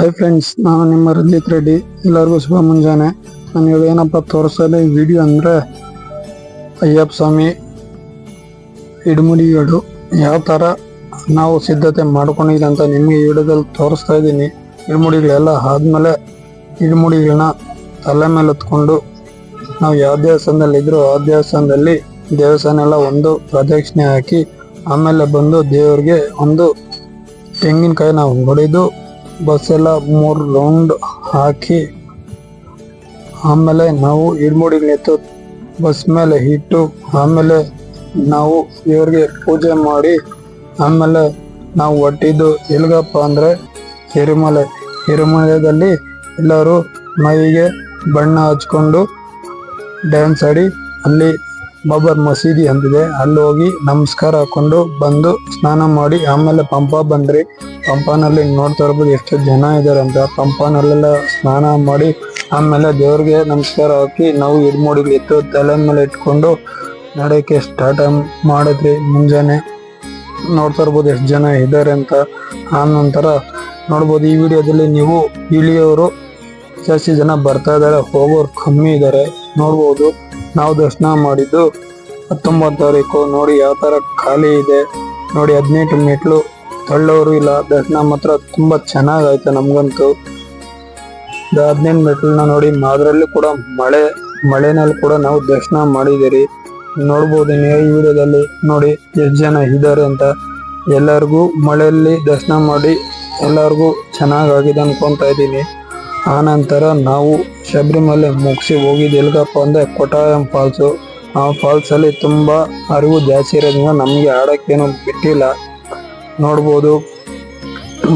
Hi friends ನಾನು ನಿಮ್ಮ ರಂಜಿತ್ ರೆಡ್ಡಿ. ಎಲ್ಲರಿಗೂ ಶುಭ ಮುಂಜಾನೆ. ನಾನು ಇವಾಗ ಏನಪ್ಪ ತೋರಿಸೋದು ಈ ವಿಡಿಯೋ ಅಂದರೆ ಅಯ್ಯಪ್ಪ ಸ್ವಾಮಿ ಇಡ್ಮುಡಿಗಳು ಯಾವ ಥರ ನಾವು ಸಿದ್ಧತೆ ಮಾಡ್ಕೊಂಡಿದ್ದೆ ಅಂತ ನಿಮಗೆ ವಿಡಿಯೋದಲ್ಲಿ ತೋರಿಸ್ತಾ ಇದ್ದೀನಿ. ಇಡ್ಮುಡಿಗಳೆಲ್ಲ ಆದಮೇಲೆ ಇಡ್ಮುಡಿಗಳನ್ನ ತಲೆ ಮೇಲೆ ಹೊತ್ಕೊಂಡು ನಾವು ಯಾವ ದೇವಸ್ಥಾನದಲ್ಲಿದ್ದರೂ ಆ ದೇವಸ್ಥಾನದಲ್ಲಿ ದೇವಸ್ಥಾನ ಎಲ್ಲ ಒಂದು ಪ್ರದಕ್ಷಿಣೆ ಹಾಕಿ ಆಮೇಲೆ ಬಂದು ದೇವರಿಗೆ ಒಂದು ತೆಂಗಿನಕಾಯಿ ನಾವು ಹೊಡೆದು ಬಸ್ ಎಲ್ಲ ಮೂರು ರೌಂಡ್ ಹಾಕಿ ಆಮೇಲೆ ನಾವು ಇಡ್ಮುಡಿಗಳನ್ನೆತ್ತು ಬಸ್ ಮೇಲೆ ಇಟ್ಟು ಆಮೇಲೆ ನಾವು ದೇವ್ರಿಗೆ ಪೂಜೆ ಮಾಡಿ ಆಮೇಲೆ ನಾವು ಒಟ್ಟಿದ್ದು ಎಲ್ಗಪ್ಪ ಅಂದರೆ ಹಿರಿಮಲೆ ಹಿರಿಮಲೆಯಲ್ಲಿ ಎಲ್ಲರೂ ಮೈಗೆ ಬಣ್ಣ ಹಚ್ಕೊಂಡು ಡ್ಯಾನ್ಸ್ ಆಡಿ ಅಲ್ಲಿ ಬಾಬರ್ ಮಸೀದಿ ಅಂತಿದೆ. ಅಲ್ಲಿ ಹೋಗಿ ನಮಸ್ಕಾರ ಹಾಕೊಂಡು ಬಂದು ಸ್ನಾನ ಮಾಡಿ ಆಮೇಲೆ ಪಂಪ ಬಂದ್ರಿ. ಪಂಪನಲ್ಲಿ ನೋಡ್ತಾ ಇರ್ಬೋದು ಎಷ್ಟು ಜನ ಇದ್ದಾರೆ ಅಂತ ಪಂಪನಲ್ಲೆಲ್ಲ ಸ್ನಾನ ಮಾಡಿ ಆಮೇಲೆ ದೇವ್ರಿಗೆ ನಮಸ್ಕಾರ ಹಾಕಿ ನಾವು ಇಡ್ಮೋಡಿಗಳು ಇತ್ತು ತಲೆ ಮೇಲೆ ಇಟ್ಕೊಂಡು ನಡೆಯಕ್ಕೆ ಸ್ಟಾರ್ಟ್ ಮಾಡಿದ್ರಿ ಮುಂಜಾನೆ ನೋಡ್ತಾ ಇರ್ಬೋದು ಎಷ್ಟು ಜನ ಇದ್ದಾರೆ ಅಂತ. ಆ ನಂತರ ನೋಡ್ಬೋದು ಈ ವಿಡಿಯೋದಲ್ಲಿ ನೀವು ಇಳಿಯೋರು ಜಾಸ್ತಿ ಜನ ಬರ್ತಾ ಇದ್ದಾರೆ. ಹೋಗೋರು ಕಮ್ಮಿ ಇದ್ದಾರೆ. ನೋಡ್ಬೋದು. ನಾವು ದರ್ಶನ ಮಾಡಿದ್ದು ಹತ್ತೊಂಬತ್ತು ತಾರೀಕು. ನೋಡಿ, ಯಾವ ತರ ಖಾಲಿ ಇದೆ. ನೋಡಿ, ಹದಿನೆಂಟು ಮೆಟ್ಲು ತಳ್ಳೋರು ಇಲ್ಲ. ದರ್ಶನ ಮಾತ್ರ ತುಂಬಾ ಚೆನ್ನಾಗಾಯ್ತು ನಮಗಂತೂ. ಹದಿನೆಂಟು ಮೆಟ್ಲನ್ನ ನೋಡಿ ಅದರಲ್ಲಿ ಕೂಡ ಮಳೆ, ಮಳೆನಲ್ಲಿ ಕೂಡ ನಾವು ದರ್ಶನ ಮಾಡಿದ್ದೀರಿ. ನೋಡ್ಬೋದು ಈ ವಿಡಿಯೋದಲ್ಲಿ. ನೋಡಿ, ಎಷ್ಟು ಜನ ಇದ್ದಾರೆ ಅಂತ. ಎಲ್ಲರಿಗೂ ಮಳೆಯಲ್ಲಿ ದರ್ಶನ ಮಾಡಿ ಎಲ್ಲರಿಗೂ ಚೆನ್ನಾಗಾಗಿದೆ ಅನ್ಕೊತಾ ಇದ್ದೀನಿ. ಆ ನಂತರ ನಾವು ಶಬರಿಮಲೆ ಮುಗಿಸಿ ಹೋಗಿದ್ದು ಎಲ್ಗಪ್ಪ ಅಂದರೆ ಕೊಟ್ಟಾಯಂ ಫಾಲ್ಸು. ಆ ಫಾಲ್ಸಲ್ಲಿ ತುಂಬ ಅರಿವು ಜಾಸ್ತಿ ಇರೋದ್ರಿಂದ ನಮಗೆ ಆಡೋಕ್ಕೇನು ಬಿಟ್ಟಿಲ್ಲ. ನೋಡ್ಬೋದು.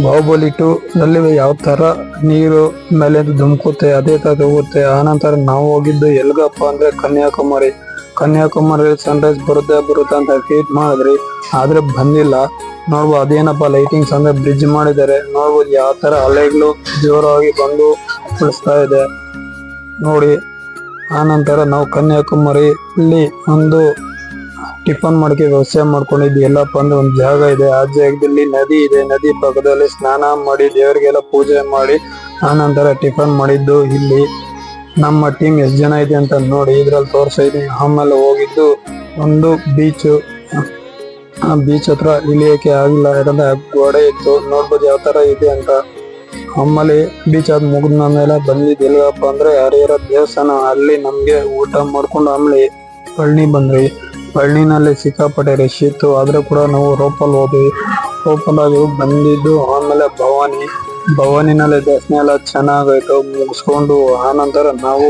ಬಾಹುಬಲಿ ಟು ನಲ್ಲಿ ಯಾವ ಥರ ನೀರು ಮೇಲೆ ಧುಮುಕುತ್ತೆ, ಅದೇ ಥರ ಹೋಗುತ್ತೆ ಆನಂತರ ನಾವು ಹೋಗಿದ್ದು ಎಲ್ಗಪ್ಪ ಅಂದರೆ ಕನ್ಯಾಕುಮಾರಿ. ಕನ್ಯಾಕುಮಾರಿ ಸನ್ರೈಸ್ ಬರುತ್ತೆ ಬರುತ್ತೆ ಅಂತ ಫೀಟ್ ಮಾಡಿದ್ರಿ. ಆದರೆ ಬಂದಿಲ್ಲ. ನೋಡ್ಬೋದು ಅದೇನಪ್ಪ ಲೈಟಿಂಗ್ಸ್ ಅಂದ್ರೆ ಬ್ರಿಡ್ಜ್ ಮಾಡಿದ್ದಾರೆ. ನೋಡ್ಬೋದು ಯಾವ ತರ ಅಲೆಗಳು ಜೋರಾಗಿ ಬಂದು ಉಳಿಸ್ತಾ ಇದೆ. ನೋಡಿ ಆನಂತರ ನಂತರ ನಾವು ಕನ್ಯಾಕುಮಾರಿ ಇಲ್ಲಿ ಒಂದು ಟಿಫನ್ ಮಾಡಕ್ಕೆ ವ್ಯವಸ್ಥೆ ಮಾಡ್ಕೊಂಡಿದ್ವಿ ಎಲ್ಲಪ್ಪ ಅಂದ್ರೆ ಒಂದು ಜಾಗ ಇದೆ. ಆ ಜಾಗದಲ್ಲಿ ನದಿ ಇದೆ. ನದಿ ಪಕ್ಕದಲ್ಲಿ ಸ್ನಾನ ಮಾಡಿ, ದೇವರಿಗೆಲ್ಲ ಪೂಜೆ ಮಾಡಿ, ಆ ನಂತರ ಟಿಫನ್ ಮಾಡಿದ್ದು ಇಲ್ಲಿ. ನಮ್ಮ ಟೀಮ್ ಎಷ್ಟು ಜನ ಇದೆ ಅಂತ ನೋಡಿ, ಇದ್ರಲ್ಲಿ ತೋರಿಸ್ತಾ ಆಮೇಲೆ ಹೋಗಿದ್ದು ಒಂದು ಬೀಚ್ ಬೀಚ್ ಹತ್ರ ಇಳಿಯೋಕೆ ಆಗಿಲ್ಲ. ಯಾಕಂದ್ರೆ ಗೋಡೆ ಇತ್ತು. ನೋಡ್ಬೋದು ಯಾವ ತರ ಇದೆ ಅಂತ. ಆಮೇಲೆ ಬೀಚ್ ಆದ್ ಮುಗಿದ ಮೇಲೆ ಬಂದಿದ್ದು ಎಲ್ಲಿಗಪ್ಪ ಅಂದ್ರೆ ಹರಿಹರ ದೇವಸ್ಥಾನ, ಅಲ್ಲಿ ನಮ್ಗೆ ಊಟ ಮಾಡ್ಕೊಂಡು ಆಮೇಲೆ ಹಳ್ಳಿ ಬಂದ್ರಿ ಹಳ್ಳಿನಲ್ಲಿ ಸಿಕ್ಕಾಪಟ್ಟೆ ರಶ್ ಇತ್ತು. ಆದ್ರೆ ಕೂಡ ನಾವು ರೋಪಲ್ ಹೋದ್ವಿ. ರೋಪಲ್ ಆಗಿ ಬಂದಿದ್ದು ಆಮೇಲೆ ಭವಾನಿ. ಭವಾನಿನಲ್ಲಿ ದರ್ಶನ ಎಲ್ಲ ಚೆನ್ನಾಗಾಯ್ತು ಮುಗಿಸ್ಕೊಂಡು ಆನಂತರ ನಾವು